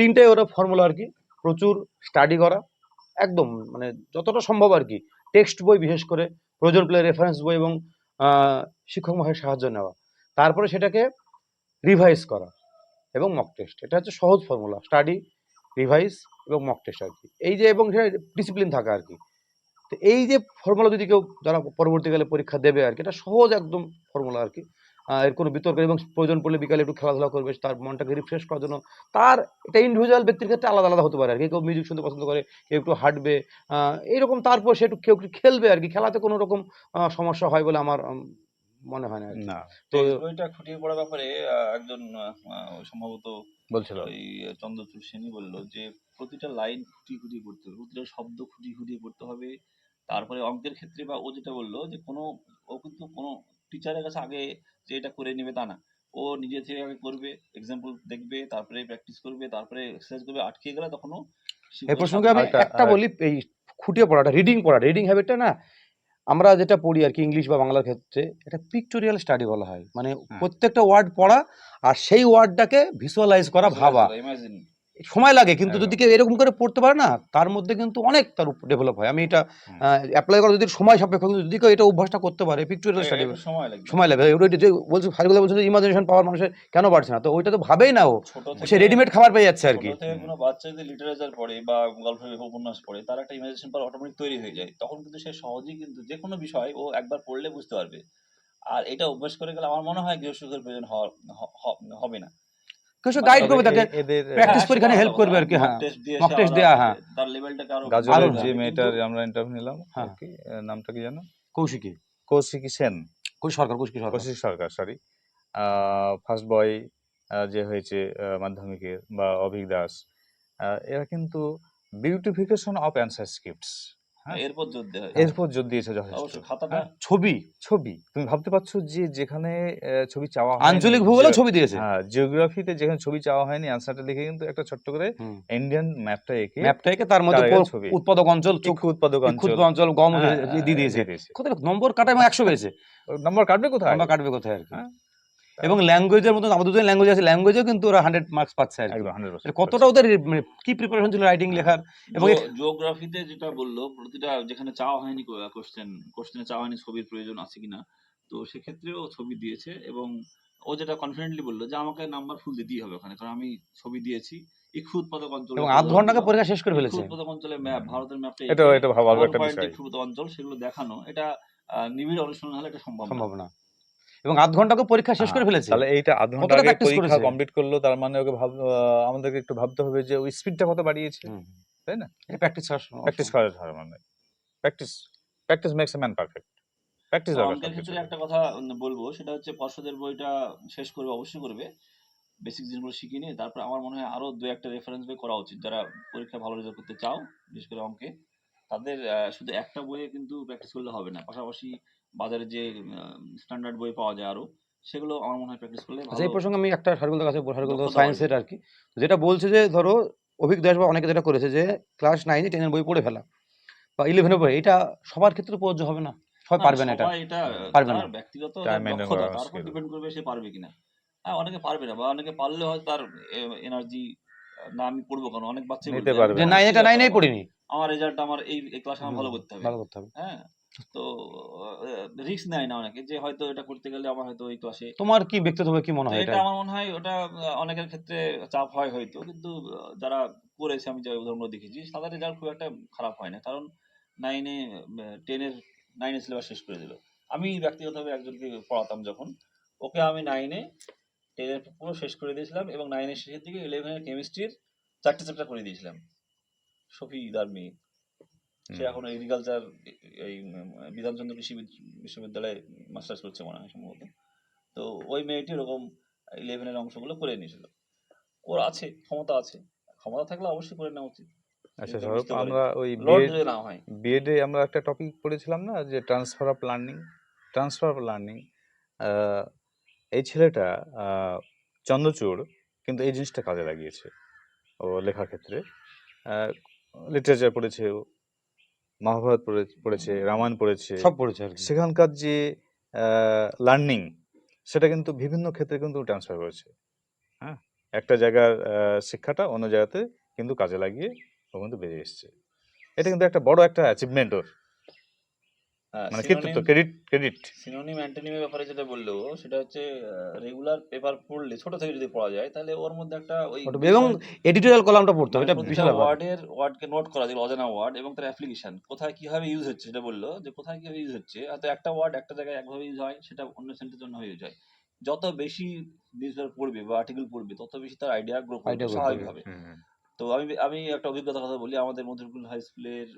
তিনটে ওরা ফর্মুলা আর কি। প্রচুর স্টাডি করা। একদম মানে যতটা সম্ভব আর কি। টেক্সট বই বিশেষ করে, প্রয়োজন পেলে রেফারেন্স বই এবং শিক্ষক মহাশয়ের সাহায্য নেওয়া। তারপরে সেটাকে রিভাইজ করা এবং মক টেস্ট এটা হচ্ছে সহজ ফর্মুলা স্টাডি রিভাইজ এবং মক টেস্ট আর কি। এই যে এবং সেটা ডিসিপ্লিন থাকা আর কি। তো এই যে ফর্মুলা যদি কেউ যারা পরবর্তীকালে পরীক্ষা দেবে আর কি, এটা সহজ একদম ফর্মুলা আর কি। এর কোনো বিতর্ক এবং প্রয়োজন পড়লে বিকালে একটু খেলাধুলা করবে তার মনটাকে রিফ্রেশ করার জন্য। তার এটা ইন্ডিভিজুয়াল ব্যক্তির ক্ষেত্রে আলাদা আলাদা হতে পারে আর কি। কেউ মিউজিক শুনতে পছন্দ করে কেউ একটু হাঁটবে এইরকম তারপর সে একটু কেউ একটু খেলবে আর কি। খেলাতে কোনো রকম সমস্যা হয় বলে আমার মনে হয় না তো বইটা খুঁটিয়ে পড়ার ব্যাপারে একজন সম্ভবত বলছিল। ওই চন্দ্রচূড় সেনই বলল যে প্রতিটা লাইন খুঁটিয়ে খুঁটিয়ে পড়তে হবে প্রতিটা শব্দ খুঁটিয়ে খুঁটিয়ে পড়তে হবে। তারপরে অঙ্কের ক্ষেত্রে বা ও যেটা বলল যে কোনো ও কিন্তু কোনো টিচারের কাছে আগে যে এটা করে নেবে তা না। ও নিজে থেকে আগে করবে এক্সাম্পল দেখবে তারপরে প্র্যাকটিস করবে তারপরে এক্সারসাইজ করবে আটকে গেলে তখনও এই প্রসঙ্গে আমি একটা বলি এই খুঁটিয়ে পড়াটা রিডিং পড়া রিডিং হ্যাবিটটা না আমরা যেটা পড়ি আর কি ইংলিশ বা বাংলার ক্ষেত্রে এটা পিকটোরিয়াল স্টাডি বলা হয়। মানে প্রত্যেকটা ওয়ার্ড পড়া আর সেই ওয়ার্ডটাকে ভিজুয়ালাইজ করা ভাবা। ইমাজিন সময় লাগে কিন্তু যদি কেউ এরকম করে পড়তে পারে না তার মধ্যে কিন্তু অনেক তার ডেভেলপ হয়। আমি এটা অ্যাপ্লাই করা যদি সময় সাপেক্ষ কিন্তু যদি কেউ এটা অভ্যাসটা করতে পারে পিকটোরিয়াল স্টাডি সময় ওই যে বলছে ফারিগুলো বলছে ইমাজিনেশন পাওয়ার মানুষের কেন বাড়ছে না? তো ওইটা তো ভাবেই না ও। সে রেডিমেড খাবার পেয়ে যাচ্ছে আর কি। কোনো বাচ্চা যদি লিটারেচার পড়ে বা গল্প উপন্যাস পড়ে তার একটা ইমাজিনেশন পাওয়ার অটোমেটিক তৈরি হয়ে যায়। তখন কিন্তু সে সহজেই কিন্তু যে কোনো বিষয় ও একবার পড়লে বুঝতে পারবে। আর এটা অভ্যাস করে গেলে আমার মনে হয় গৃহশিক্ষকের প্রয়োজন হবে না। কেউ গাইড করবে তাকে হ্যাঁ, পরীক্ষায় সেটা করবে আর কি, হ্যাঁ। সে test আলাদা দেয়া, হ্যাঁ। তার লেভেলটাকে আরও গাজলের যে মেয়েটার আমরা ইন্টারভিউ নিলাম হ্যাঁ। কি নামটা কি জানো Kaushiki Kaushiki Sen Kaushik Sarkar Kaushiki Sarkar Kaushik Sarkar sorry first boy যে হয়েছে আহ, মাধ্যমিকের বা অভিক দাস এরা কিন্তু বিউটিফিকেশন অফ অ্যান্সার স্ক্রিপ্টস হ্যাঁ। এরপর জোর দেওয়া এরপর জোর দিয়েছে যথেষ্ট। খাতাটা হ্যাঁ, ছবি ছবি। তুমি ভাবতে পারছ যে যেখানে ছবি চাওয়া হয়নি, আঞ্চলিক ভূগোলেও যে- ছবি দিয়েছে। হ্যাঁ জিওগ্রাফিতে যেখানে ছবি চাওয়া হয়নি অ্যান্সারটা লিখে কিন্তু একটা ছোট্ট করে ইন্ডিয়ান ম্যাপটা এঁকে ম্যাপটা এঁকে তার মধ্যে। উৎপাদক অঞ্চল চোখ চক্ষু উৎপাদক অঞ্চল। ক্ষুদ্র অঞ্চল গম হ্যাঁ, দিয়ে দিয়েছে। দিয়ে কোথায় নম্বর কাটা এবং একশো পেয়েছে নম্বর কাটবে কোথায়? আমরা কাটবে কোথায় আর কি? হ্যাঁ। এবং ল্যাঙ্গুয়েজের মতো আমাদের দুজন ল্যাঙ্গুয়েজ আছে ল্যাঙ্গুয়েজেও কিন্তু ওরা হান্ড্রেড মার্কস পাচ্ছে আর কি। একদম হান্ড্রেড কতটা ওদের মানে কি প্রিপারেশন ছিল রাইটিং লেখার? এবং জিওগ্রাফিতে যেটা বলল প্রতিটা যেখানে চাওয়া হয়নি কোশ্চেন কোশ্চেনে চাওয়া হয়নি ছবির প্রয়োজন আছে কিনা তো সেক্ষেত্রেও ছবি দিয়েছে এবং ও যেটা কনফিডেন্টলি বলল যে আমাকে নাম্বার ফুল দিতেই হবে ওখানে কারণ আমি ছবি দিয়েছি ইক্ষু উৎপাদক অঞ্চল এবং আধ ঘন্টাকে পরীক্ষা শেষ করে ফেলেছে। উৎপাদক অঞ্চলের ম্যাপ ভারতের ম্যাপটা এটা এটা ভালো একটা বিষয়। অঞ্চল সেগুলো দেখানো এটা নিবিড় অনুশীলন হলে এটা সম্ভব না। এবং আধ ঘন্টাকে পরীক্ষা শেষ করে ফেলেছে। তাহলে এইটা আধ ঘণ্টা আগে পরীক্ষা কমপ্লিট করল তার মানে ওকে ভাব আমাদেরকে একটু ভাবতে হবে যে ওই স্পিডটা কত বাড়িয়েছে তাই না? এটা প্র্যাকটিস প্র্যাকটিস করার হার মানে practice practice makes a man perfect practice দরকার অঙ্কের একটা কথা বলব সেটা হচ্ছে পর্ষদের বইটা শেষ করবে অবশ্যই করবে। বেসিক জিনিসগুলো শিখে নিয়ে তারপর আমার মনে হয় আরও দু একটা রেফারেন্স বই করা উচিত। যারা পরীক্ষা ভালো রেজাল্ট করতে চাও বিশেষ করে অঙ্কে তাদের শুধু একটা বইয়ে কিন্তু প্র্যাকটিস করলে হবে না। পাশাপাশি বাজারে যে স্ট্যান্ডার্ড বই পাওয়া যায় আরও সেগুলো আমার মনে হয় প্র্যাকটিস করলে আচ্ছা এই প্রসঙ্গে আমি একটা সারগুলোর কাছে দক্ষতা সায়েন্সের আর কি। যেটা বলছে যে ধরো অভিক দাস বা অনেকে যেটা করেছে যে ক্লাস নাইনে টেনের বই পড়ে ফেলা বা ইলেভেনের বই এটা সবার ক্ষেত্রে প্রযোজ্য হবে না। সবাই পারবে না এটা। সবাই এটা পারবে না। তার ব্যক্তিগত দক্ষতা তার উপর। ডিপেন্ড করবে সে পারবে কিনা। হ্যাঁ অনেকে পারবে না বা অনেকে পারলে হয়তো তার এনার্জি না আমি পড়ব কেন? অনেক বাচ্চা নিতে পারবে যে না। নাই এটা নাইনেই পড়িনি। আমার রেজাল্ট আমার এই ক্লাসে আমার ভালো করতে হবে। ভালো করতে হবে। হ্যাঁ। তো রিস্ক নেয় না অনেকে যে হয়তো এটা করতে গেলে আমার হয়তো এই ক্লাসে তোমার কি ব্যক্তিগতভাবে কি মনে হয় এটা আমার মনে হয় ওটা অনেকের ক্ষেত্রে চাপ হয় হয়তো। কিন্তু যারা করেছে আমি যে উদাহরণগুলো দেখেছি তাদের রেজাল্ট খুব একটা খারাপ হয় না। কারণ নাইনে টেনের নাইনে সিলেবাস শেষ করে দিল। আমি ব্যক্তিগতভাবে একজনকে পড়াতাম যখন। ওকে আমি নাইনে টেনের পুরো শেষ করে দিয়েছিলাম এবং নাইনের শেষের দিকে ইলেভেনের কেমিস্ট্রির চারটে চ্যাপ্টার করে দিয়েছিলাম। সফি দার মেয়ে সে এখন এগ্রিকালচার এই বিধানচন্দ্র কৃষি বিশ্ববিদ্যালয়ে মাস্টার্স করছে মনে হয় সম্ভবত। তো ওই মেয়েটি ওরকম ইলেভেনের অংশগুলো করে নিয়েছিল। ওর আছে ক্ষমতা আছে। ক্ষমতা থাকলে অবশ্যই করে নেওয়া উচিত। আচ্ছা স্বরূপ আমরা ওই বিএড আমরা একটা টপিক পড়েছিলাম না যে transfer of learning transfer of learning এই ছেলেটা চন্দ্রচূড় কিন্তু এই জিনিসটা কাজে লাগিয়েছে ও লেখার ক্ষেত্রে। লিটারেচার পড়েছে ও। মহাভারত পড়েছে রামায়ণ পড়েছে সব পড়েছে আর সেখানকার যে লার্নিং সেটা কিন্তু বিভিন্ন ক্ষেত্রে কিন্তু ট্রান্সফার করেছে হ্যাঁ? একটা জায়গার শিক্ষাটা অন্য জায়গাতে কিন্তু কাজে লাগিয়ে ও কিন্তু বেরিয়ে এসছে। এটা কিন্তু একটা বড় একটা অ্যাচিভমেন্ট ওর। মানে কৃতিত্ব ক্রেডিট ক্রেডিট সিনোনিম অ্যান্টোনিমের ব্যাপারে যেটা বলল সেটা হচ্ছে রেগুলার পেপার পড়লে ছোট থেকে যদি পড়া যায় তাহলে ওর মধ্যে একটা ওই এবং এডিটোরিয়াল কলামটা পড়তে হবে এটা বিশাল ব্যাপার। ওয়ার্ডের ওয়ার্ডকে নোট করা যেগুলো অজানা ওয়ার্ড এবং তার অ্যাপ্লিকেশন কোথায় কীভাবে ইউজ হচ্ছে সেটা বলল যে কোথায় কীভাবে ইউজ হচ্ছে হয়তো একটা ওয়ার্ড একটা জায়গায় একভাবে ইউজ হয় সেটা অন্য সেন্টের জন্য হয়ে যায়। যত বেশি নিউজ পড়বে বা আর্টিকেল পড়বে তত বেশি তার আইডিয়া গ্রো করবে grow স্বাভাবিকভাবে। তো আমি আমি একটা অভিজ্ঞতার কথা বলি আমাদের মধুরকুল হাই স্কুলের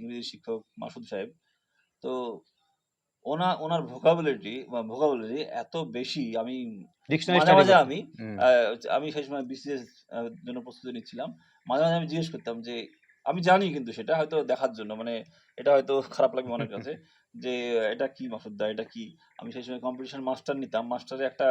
ইংরেজি শিক্ষক মাসুদ সাহেব তো ওনা ওনার ভোকাবুলারি বা ভোকাবুলারি এত বেশি আমি ডিকশনারি মাঝে মাঝে আমি আমি সেই সময় বিসিএস জন্য প্রস্তুতি নিচ্ছিলাম। মাঝে মাঝে আমি জিজ্ঞেস করতাম যে আমি জানি কিন্তু সেটা হয়তো দেখার জন্য মানে এটা হয়তো খারাপ লাগবে অনেক কাছে যে এটা কি মাসুদ্দা এটা কি? আমি সেই সময় কম্পিটিশন মাস্টার নিতাম মাস্টারে একটা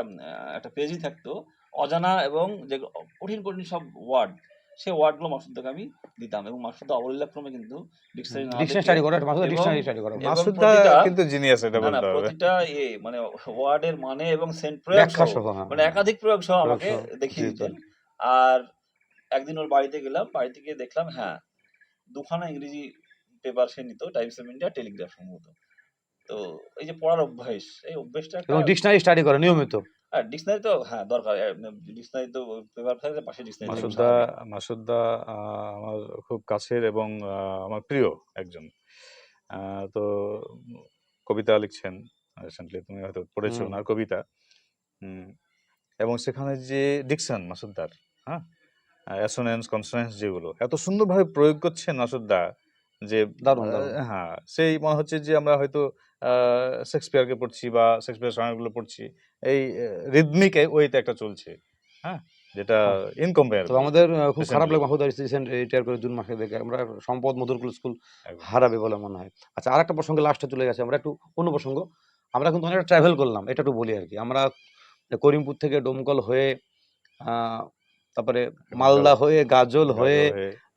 একটা পেজই থাকতো অজানা এবং যে কঠিন কঠিন সব ওয়ার্ড সেই ওয়ার্ডগুলো মাসুদ্দাকে আমি দিতাম এবং মাসুদ্দা অবলীলাক্রমে কিন্তু ডিকশনারি স্টাডি করা মাসুদ ডিকশনারি স্টাডি করা। এবং মাসুদদা কিন্তু জিনিয়াস এটা বলতে হবে। প্রতিটা এ মানে ওয়ার্ডের মানে এবং সেন্ট প্রয়োগ হ্যাঁ। মানে একাধিক প্রয়োগ সহ আমাকে দেখিয়ে দিতেন। আর একদিন ওর বাড়িতে গেলাম বাড়িতে গিয়ে দেখলাম হ্যাঁ দুখানা ইংরেজি পেপার সে নিত টাইমস অফ ইন্ডিয়া টেলিগ্রাফ সম্ভবত। তো এই যে পড়ার অভ্যাস এই অভ্যাসটা এবং ডিকশনারি স্টাডি করে নিয়মিত। আর ডিকশনারি তো হ্যাঁ দরকার। ডিকশনারি তো পেপার থাকলে পাশে ডিকশনারি মাসুদদা মাসুদদা আহ, আমার খুব কাছের এবং আমার প্রিয় একজন। তো কবিতা লিখছেন রিসেন্টলি তুমি হয়তো পড়েছো। ওনার কবিতা। এবং সেখানে যে ডিকশন মাসুদদার হ্যাঁ অ্যাসোনেন্স কনসোনেন্স যেগুলো এত সুন্দরভাবে প্রয়োগ করছেন মাসুদদা যে দারুণ, হ্যাঁ সেই মনে হচ্ছে যে আমরা হয়তো আহ, শেক্সপিয়ারকে পড়ছি বা শেক্সপিয়ার সনেটগুলো পড়ছি। এই রিদমিক ওয়েতে একটা চলছে। হ্যাঁ? যেটা ইনকম্পেয়ার তো আমাদের খুব খারাপ Recently. লাগে মাহুদ রিসেন্ট রিটায়ার করে জুন মাসে দেখে আমরা সম্পদ মধুরকুল স্কুল হারাবে বলে মনে হয়। আচ্ছা আর একটা প্রসঙ্গে লাস্টে চলে গেছে আমরা একটু অন্য প্রসঙ্গ। আমরা কিন্তু অনেকটা ট্রাভেল করলাম এটা একটু বলি আর কি। আমরা করিমপুর থেকে ডোমকল হয়ে তারপরে মালদা হয়ে গাজল হয়ে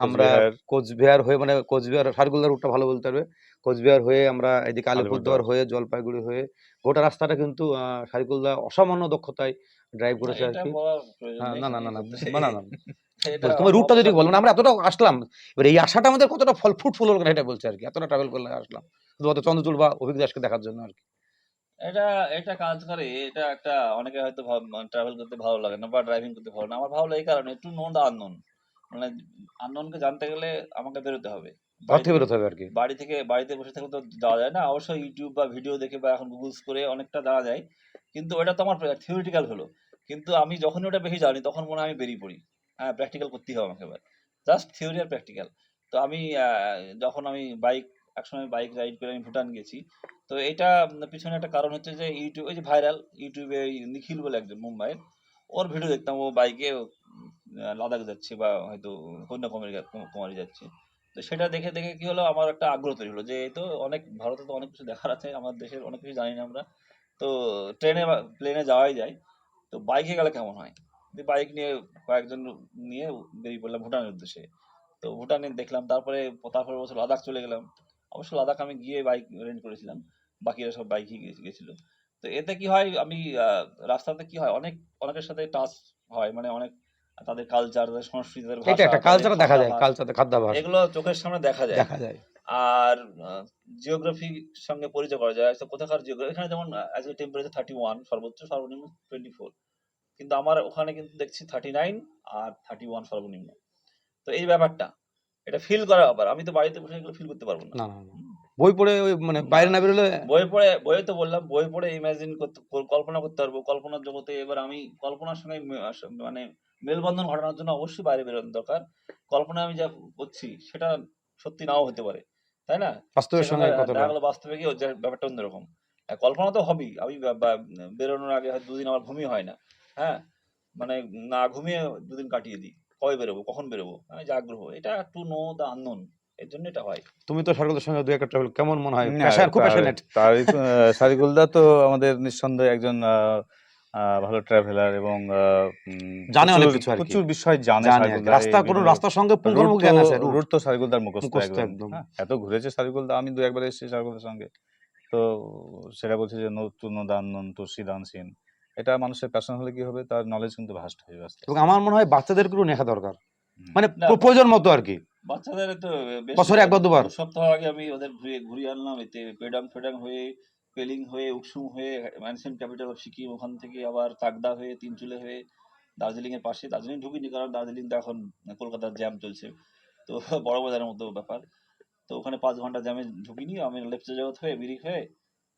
আমরা কোচবিহার, হয়ে মানে কোচবিহার সারগুলদার রুটটা ভালো বলতে পারবে। কোচবিহার হয়ে আমরা এদিকে আলিপুরদুয়ার। হয়ে জলপাইগুড়ি হয়ে গোটা রাস্তাটা কিন্তু আহ, সারিকুলদা অসামান্য দক্ষতায় ড্রাইভ করেছে আর কি। হ্যাঁ, না না না না না, না না তোমার রুটটা যদি বলো না আমরা এতটা আসলাম। এবার এই আশাটা আমাদের কতটা ফল ফ্রুটফুল হলো এটা বলছে আর কি। এতটা ট্রাভেল করলে আসলাম। শুধুমাত্র চন্দ্রচূড় বা অভিজ্ঞ দাসকে দেখার জন্য আর কি। এটা এটা কাজ করে এটা একটা অনেকে হয়তো ট্রাভেল করতে ভালো লাগে না বা ড্রাইভিং করতে ভালো না। আমার ভালো লাগে এই কারণে একটু নো দা আননোন মানে আননোনকে জানতে গেলে আমাকে বেরোতে হবে। ঘর থেকে বেরোতে হবে আর কি বাড়ি থেকে বাড়িতে বসে থাকলে তো যাওয়া যায় না। অবশ্যই ইউটিউব বা ভিডিও দেখে বা এখন গুগলস করে অনেকটা যাওয়া যায়। কিন্তু ওটা তো আমার থিওরিটিক্যাল হলো। কিন্তু আমি যখনই ওটা বেশি জানি তখন মনে হয় আমি বেরিয়ে পড়ি। হ্যাঁ প্র্যাকটিক্যাল করতেই হবে আমাকে এবার। জাস্ট থিওরি আর প্র্যাকটিক্যাল তো আমি যখন আমি বাইক একসময় বাইক রাইড করে আমি ভুটান গেছি। তো এটা পিছনে একটা কারণ হচ্ছে যে ইউটিউব ওই যে ভাইরাল ইউটিউবে নিখিল বলে একজন মুম্বাইয়ের, ওর ভিডিও দেখতাম, ও বাইকে লাদাখ যাচ্ছে বা হয়তো কন্যাকুমারী কুমারী যাচ্ছে। তো সেটা দেখে দেখে কি হলো, আমার একটা আগ্রহ তৈরি হলো যে এই তো অনেক, ভারতে তো অনেক কিছু দেখার আছে, আমার দেশের অনেক কিছু জানি না আমরা। তো ট্রেনে বা, প্লেনে যাওয়াই যায়। তো বাইকে গেলে কেমন হয়? বাইক নিয়ে কয়েকজন নিয়ে বেরিয়ে পড়লাম ভুটানের উদ্দেশ্যে। তো ভুটানে দেখলাম, তারপরে তারপরে বছর লাদাখ চলে গেলাম। অবশ্য লাদাখ আমি গিয়ে বাইক রেন্ট করেছিলাম। বাকিরা সব বাইকই গেছিল। তো এতে কি হয় আমি রাস্তাতে কি হয় অনেক অনেকের সাথে টাচ হয় মানে অনেক তাদের কালচার তাদের সংস্কৃতি তাদের এটা একটা কালচার দেখা যায় খাদ্যাভ্যাস, কালচার খাদ্যাভাস এগুলো চোখের সামনে দেখা যায়। দেখা যায়। আর জিওগ্রাফির সঙ্গে পরিচয় করা যায়। তো কোথাকার জিওগ্রাফি এখানে যেমন আজকে টেম্পারেচার থার্টি ওয়ান সর্বোচ্চ সর্বনিম্ন টোয়েন্টি ফোর কিন্তু আমার ওখানে কিন্তু দেখছি থার্টি নাইন আর থার্টি ওয়ান সর্বনিম্ন। তো এই ব্যাপারটা। এটা ফিল করা ব্যাপার। আমি তো বাড়িতে বসে এগুলো ফিল করতে পারব না। বই পড়ে ওই মানে বাইরে না বেরোলে বই পড়ে বইয়ে তো বললাম বই পড়ে ইমাজিন করতে কল্পনা করতে পারব। কল্পনার জগতে এবার আমি কল্পনার সঙ্গে মানে মেলবন্ধন ঘটানোর জন্য অবশ্যই বাইরে বেরোনো দরকার। কল্পনা আমি যা করছি সেটা সত্যি নাও হতে পারে। তাই না? বাস্তবের সঙ্গে দেখা গেলো বাস্তবে যে ব্যাপারটা অন্যরকম। কল্পনা তো হবেই। আমি বেরোনোর আগে দুদিন আমার ঘুমিয়ে হয় না। হ্যাঁ? মানে না ঘুমিয়ে দুদিন কাটিয়ে দিই। কবে বেরোবো কখন বেরোবো? আমি যে আগ্রহ এটা টু নো দ্য আননোন এর জন্য এটা হয়। তুমি তো সরকারের সঙ্গে দু একটা ট্রাভেল কেমন মনে হয়? প্যাশন খুব প্যাশনেট সারিকুলদা তো আমাদের নিঃসন্দেহে একজন ভালো ট্রাভেলার এবং আহ, জানে অনেক কিছু প্রচুর বিষয় জানে রাস্তা কোনো রাস্তার সঙ্গে পুঙ্খানুপুঙ্খ জ্ঞান আছে রুট। তো সারিকুলদার মুখস্থ একদম। হ্যাঁ, এত ঘুরেছে সারিকুলদা আমি দু একবার এসেছি সারিকুলদার সঙ্গে। তো সেটা বলছে যে নতুন দান নন তুলসী দান সিন এটা মানুষের প্যাশন হলে কি হবে? তার নলেজ কিন্তু ভাস্ট হয়ে আস্তে এবং আমার মনে হয় বাচ্চাদেরকেও নেখা দরকার। মানে প্রয়োজন মতো আর কি। বাচ্চাদের তো বছরে একবার দুবার। সপ্তাহ আগে আমি ওদের ঘুরিয়ে ঘুরিয়ে আনলাম এতে পেডাং ফেডাং হয়ে পেলিং হয়ে উকসুম হয়ে ম্যানসেন ক্যাপিটাল অফ সিকিম ওখান থেকে আবার তাকদা হয়ে তিনচুলে হয়ে দার্জিলিং এর পাশে। দার্জিলিং ঢুকিনি কারণ দার্জিলিং তো এখন কলকাতার জ্যাম চলছে। তো বড় বাজারের মতো ব্যাপার। তো ওখানে পাঁচ ঘণ্টা জ্যামে ঢুকিনি। আমি লেপচা জগৎ হয়ে মিরিক হয়ে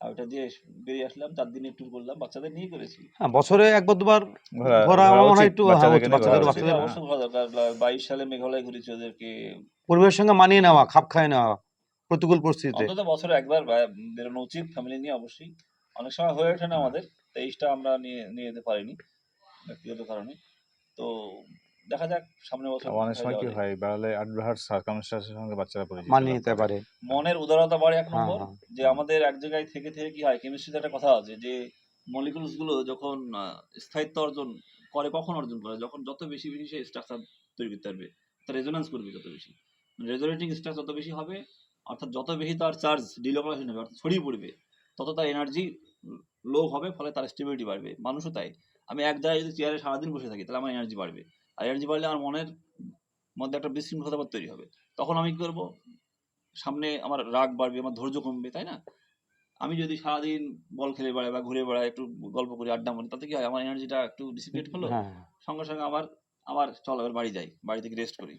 আর ওটা দিয়ে বেরিয়ে আসলাম চার দিনে ট্যুর করলাম বাচ্চাদের নিয়ে করেছি। হ্যাঁ বছরে একবার দুবার ঘোরা- ঘোরা আমার মনে হয় একটু হ্যাঁ, বাচ্চাদের- বাচ্চাদের- অবশ্যই ঘোরা দরকার বাইশ সালে মেঘালয় ঘুরেছি ওদেরকে। পরিবেশের সঙ্গে মানিয়ে নেওয়া খাপ খায় নেওয়া প্রতিকূল পরিস্থিতিতে। অন্তত বছরে একবার বেরোনো উচিত ফ্যামিলি নিয়ে অবশ্যই। অনেক সময় হয়ে ওঠে না আমাদের তেইশটা আমরা নিয়ে নিয়ে যেতে পারিনি ব্যক্তিগত কারণে। তো দেখা যাক সামনের বছর অনেক সময় কি হয় বাইরে অ্যাডভার্স সার্কামস্টান্সের সঙ্গে বাচ্চারা পরিচিত। মানিয়ে নিতে পারে। মনের উদারতা বাড়ে এক হ্যাঁ, নম্বর হ্যাঁ। যে আমাদের এক জায়গায় থেকে থেকে কি হয় কেমিস্ট্রিতে একটা কথা আছে যে মলিকুলসগুলো যখন আহ, স্থায়িত্ব অর্জন করে কখন অর্জন করে? যখন যত বেশি বেশি সে স্ট্রাকচার তৈরি করতে পারবে তার রেজোনেন্স করবে যত বেশি। রেজোনেটিং স্ট্রাকচার যত বেশি হবে অর্থাৎ যত বেশি তার চার্জ ডিলোকালাইজেশন হবে অর্থাৎ ছড়িয়ে পড়বে তত তার এনার্জি লো হবে ফলে তার স্টেবিলিটি বাড়বে। মানুষও তাই। আমি এক জায়গায় যদি চেয়ারে সারাদিন বসে থাকি তাহলে আমার এনার্জি বাড়বে। আর এনার্জি বাড়লে আমার মনের মধ্যে একটা বিশৃঙ্খলতা তৈরি হবে। তখন আমি কি করব? সামনে আমার রাগ বাড়বে আমার ধৈর্য কমবে তাই না? আমি যদি সারাদিন বল খেলে বেড়াই বা ঘুরে বেড়াই একটু গল্প করি আড্ডা মারি তাতে কি হয়? আমার এনার্জিটা একটু ডিসিপেট হলো হ্যাঁ। সঙ্গে সঙ্গে আবার আবার চল এবার বাড়ি যাই বাড়ি থেকে রেস্ট করি।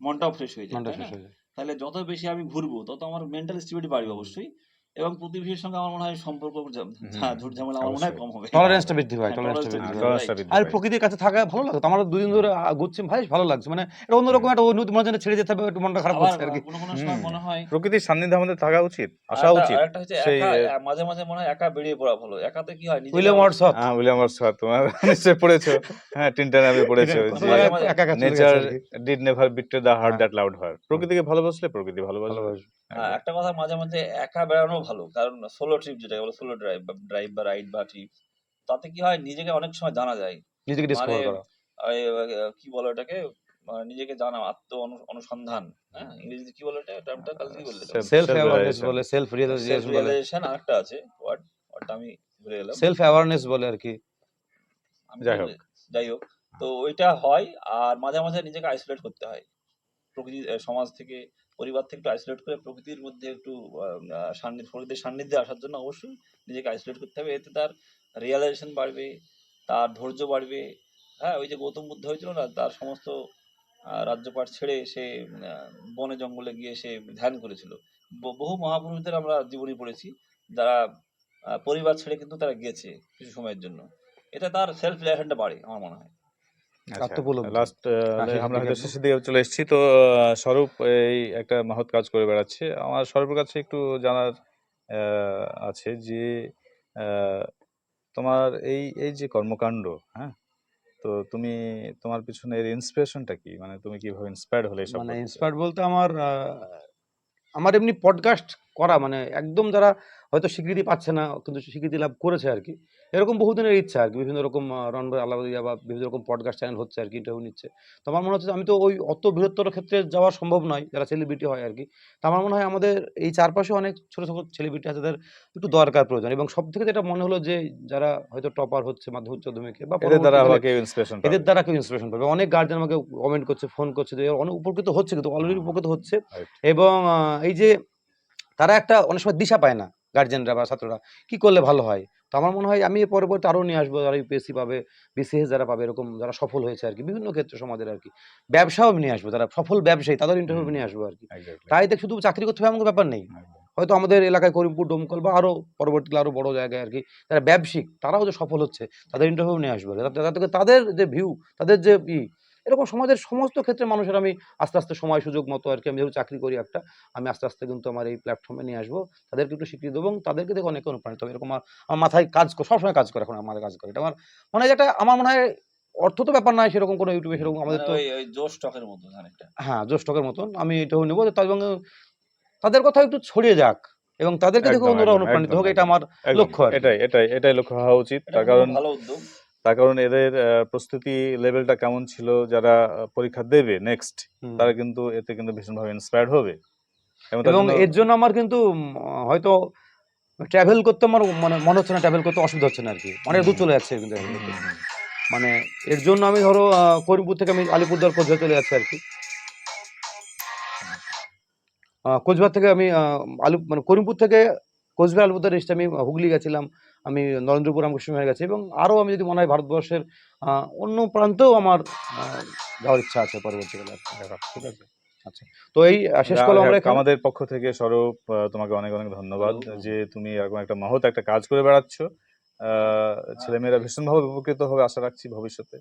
মনটাও ফ্রেশ হয়ে যায় তাহলে যত বেশি আমি ঘুরবো তত আমার মেন্টাল স্টেবিলিটি বাড়বে অবশ্যই। এবং প্রতিবেশীর সঙ্গে আমার মনে হয় সম্পর্ক ঝুট ঝামেলা আমার মনে হয় কম হবে। টলারেন্সটা বৃদ্ধি হ্যাঁ, টলারেন্সটা বৃদ্ধি টা পায়। tolerance টা আর প্রকৃতির কাছে থাকা ভালো লাগে তো আমার দুদিন ধরে ঘুরছি ভাই ভালো লাগছে। মানে এটা অন্যরকম একটা অনুভূতি মনে হচ্ছে ছেড়ে যেতে হবে একটু মনটা খারাপ হচ্ছে আর কি। কোনো কোনো সময় মনে হয় প্রকৃতির সান্নিধ্যে আমাদের থাকা উচিত আসা উচিত। হচ্ছে সেই, মাঝে মাঝে মনে হয় একা বেরিয়ে পড়া ভালো। একাতে কি হয়? উইলিয়াম ওয়ার্ডসওয়ার্থ হ্যাঁ উইলিয়াম ওয়ার্ডসওয়ার্থ তোমার নিশ্চয় পড়েছো। হ্যাঁ টিনটান আমি পড়েছো। যে একা একা nature did never betray the heart হ্যাঁ। দ্যাট লাউড হার প্রকৃতিকে ভালোবাসলে প্রকৃতি ভালোবাসবে। হ্যাঁ, একটা কথা মাঝে মাঝে একা বেড়ানো ভালো কারণ সোলো ট্রিপ যেটা বলে সোলো ড্রাইভ বা ড্রাইভ বা রাইড বা ট্রিপ তাতে কি হয় নিজেকে অনেক সময় জানা যায়। নিজেকে ডিসকভার মানে করা। কি বলে ওটাকে? মানে নিজেকে জানা আত্ম অনুসন্ধান হ্যাঁ ইংরেজিতে কি বলে এটা টার্মটা কাল কি বললে সেলফ অ্যাওয়ারনেস বলে সেলফ রিয়েলাইজেশন বলে রিয়েলাইজেশন আরেকটা আছে ওয়ার্ড ওয়ার্ডটা আমি ভুলে গেলাম। সেলফ অ্যাওয়ারনেস বলে আর কি। আমি যাই ভুলে- যাই হোক তো ওইটা হয় আর মাঝে মাঝে নিজেকে আইসোলেট করতে হয়। প্রকৃতি সমাজ থেকে পরিবার থেকে একটু আইসোলেট করে প্রকৃতির মধ্যে একটু সান্নিধ্য প্রকৃতির সান্নিধ্যে আসার জন্য অবশ্যই নিজেকে আইসোলেট করতে হবে। এতে তার রিয়েলাইজেশন বাড়বে, তার ধৈর্য বাড়বে। হ্যাঁ ওই যে গৌতম বুদ্ধ হয়েছিল না, তার সমস্ত রাজ্যপাট ছেড়ে সে বনে জঙ্গলে গিয়ে সে ধ্যান করেছিল। বহু মহাপুরুষদের আমরা জীবনী পড়েছি, যারা পরিবার ছেড়ে কিন্তু তারা গেছে কিছু সময়ের জন্য। এটা তার সেলফ রিলেশনটা বাড়ে, আমার মনে হয়। লাস্ট আমরা হয়তো শেষের দিকে চলে এসেছি। তো আহ, স্বরূপ এই একটা মহৎ কাজ করে বেড়াচ্ছে। আমার স্বরূপের কাছে একটু জানার আছে যে তোমার এই এই যে কর্মকাণ্ড হ্যাঁ? তো তুমি তোমার পিছনে এর ইন্সপিরেশনটা কি? মানে তুমি কীভাবে ইন্সপায়ার্ড হলে মানে ইন্সপায়ার্ড বলতে আমার আমার এমনি পডকাস্ট করা। মানে একদম যারা হয়তো স্বীকৃতি পাচ্ছে না কিন্তু স্বীকৃতি লাভ করেছে আর কি এরকম বহুদিনের ইচ্ছা আর কি বিভিন্ন রকম রনবাই আলাদা বা বিভিন্ন রকম পডকাস্ট চ্যানেল হচ্ছে আর কি ইন্টারভিউ নিচ্ছে। তো আমার মনে হচ্ছে আমি তো ওই অত বৃহত্তর ক্ষেত্রে যাওয়া সম্ভব নয় যারা সেলিব্রিটি হয় আর কি তো আমার মনে হয় আমাদের এই চারপাশে অনেক ছোটো ছোটো সেলিব্রিটি আছে তাদের একটু দরকার প্রয়োজন। এবং সব থেকে যেটা মনে হলো যে যারা হয়তো টপার হচ্ছে মাধ্যমিক উচ্চ মাধ্যমিকে বা এদের দ্বারা আমাকে ইন্সপিরেশন এদের দ্বারা কেউ ইন্সপিরেশন পাবে। অনেক গার্জেন আমাকে কমেন্ট করছে ফোন করছে অনেক উপকৃত হচ্ছে কিন্তু অলরেডি উপকৃত হচ্ছে। এবং এই যে তারা একটা অনেক সময় দিশা পায় না গার্জেনরা বা ছাত্ররা। কি করলে ভালো হয়? তো আমার মনে হয় আমি পরবর্তী আরও নিয়ে আসব যারা ইউপিএসসি পাবে বিসিএস যারা পাবে এরকম যারা সফল হয়েছে আর কি বিভিন্ন ক্ষেত্রে সমাজের আর কি ব্যবসাও নিয়ে আসব যারা সফল ব্যবসায়ী তাদের ইন্টারভিউ নিয়ে আসব আর কি তাই দেখ শুধু চাকরি করতে হবে এমন ব্যাপার নেই। হয়তো আমাদের এলাকায় করিমপুর ডোমকল বা আরও পরবর্তীকালে আরও বড় জায়গায় আর কি যারা ব্যবসায়িক তারাও যে সফল হচ্ছে তাদের ইন্টারভিউ নিয়ে আসবে তাদের যে ভিউ তাদের যে ই এরকম সমাজের সমস্ত ক্ষেত্রে মানুষের আমি আস্তে আস্তে সময় সুযোগ মতো আর কি আমি যেহেতু চাকরি করি একটা আমি আস্তে আস্তে কিন্তু আমার এই প্ল্যাটফর্মে নিয়ে আসব। তাদেরকে একটু স্বীকৃতি দেবো এবং তাদেরকে দেখে অনেকে অনুপ্রাণিত হবে। এরকম আমার আমার মাথায় কাজ করে সবসময় কাজ করে এখন আমাদের কাজ করে। এটা আমার মনে হয় যে একটা আমার মনে হয় অর্থ তো ব্যাপার নয় সেরকম কোনো ইউটিউবে সেরকম আমাদের মানে তো ওই জোশ টকের মতো হ্যাঁ জোস্টকের মতন আমি এটাও নেব তার এবং তাদের কথা একটু ছড়িয়ে যাক এবং তাদেরকে দেখে অন্যরা অনুপ্রাণিত হোক এটা আমার লক্ষ্য এটাই এটাই এটাই লক্ষ্য হওয়া উচিত। তার কারণ ভালো উদ্যোগ। তার কারণ এদের প্রস্তুতি লেভেলটা কেমন ছিল যারা পরীক্ষা দেবে নেক্সট তারা কিন্তু এতে কিন্তু ভীষণভাবে ইন্সপায়ার্ড হবে। এবং এর জন্য আমার কিন্তু হয়তো ট্রাভেল করতে আমার মানে মনে হচ্ছে না ট্রাভেল করতে অসুবিধা হচ্ছে না আর কি অনেক দূর চলে যাচ্ছে কিন্তু। মানে এর জন্য আমি ধরো করিমপুর থেকে আমি আলিপুরদুয়ার কোচবিহার চলে যাচ্ছি আর কি কোচবিহার থেকে আমি আলু মানে করিমপুর থেকে কোচবিহার আলিপুরদুয়ার এসে আমি হুগলি গেছিলাম। আমি নরেন্দ্রপুর রামকৃষ্ণ হয়ে গেছি এবং আরও আমি যদি মনে হয় ভারতবর্ষের অন্য প্রান্তেও আমার যাওয়ার ইচ্ছা আছে পরবর্তীকালে। ঠিক আছে। আচ্ছা তো এই শেষ করলাম আমরা আমাদের পক্ষ থেকে স্বরূপ তোমাকে অনেক অনেক ধন্যবাদ যে তুমি এরকম একটা মহৎ একটা কাজ করে বেড়াচ্ছ। আহ, ছেলেমেয়েরা ভীষণভাবে উপকৃত হবে আশা রাখছি ভবিষ্যতে।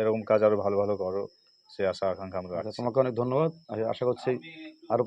এরকম কাজ আরও ভালো ভালো করো সে আশা আকাঙ্ক্ষা আমরা আচ্ছা, তোমাকে অনেক ধন্যবাদ। আশা করছি আরও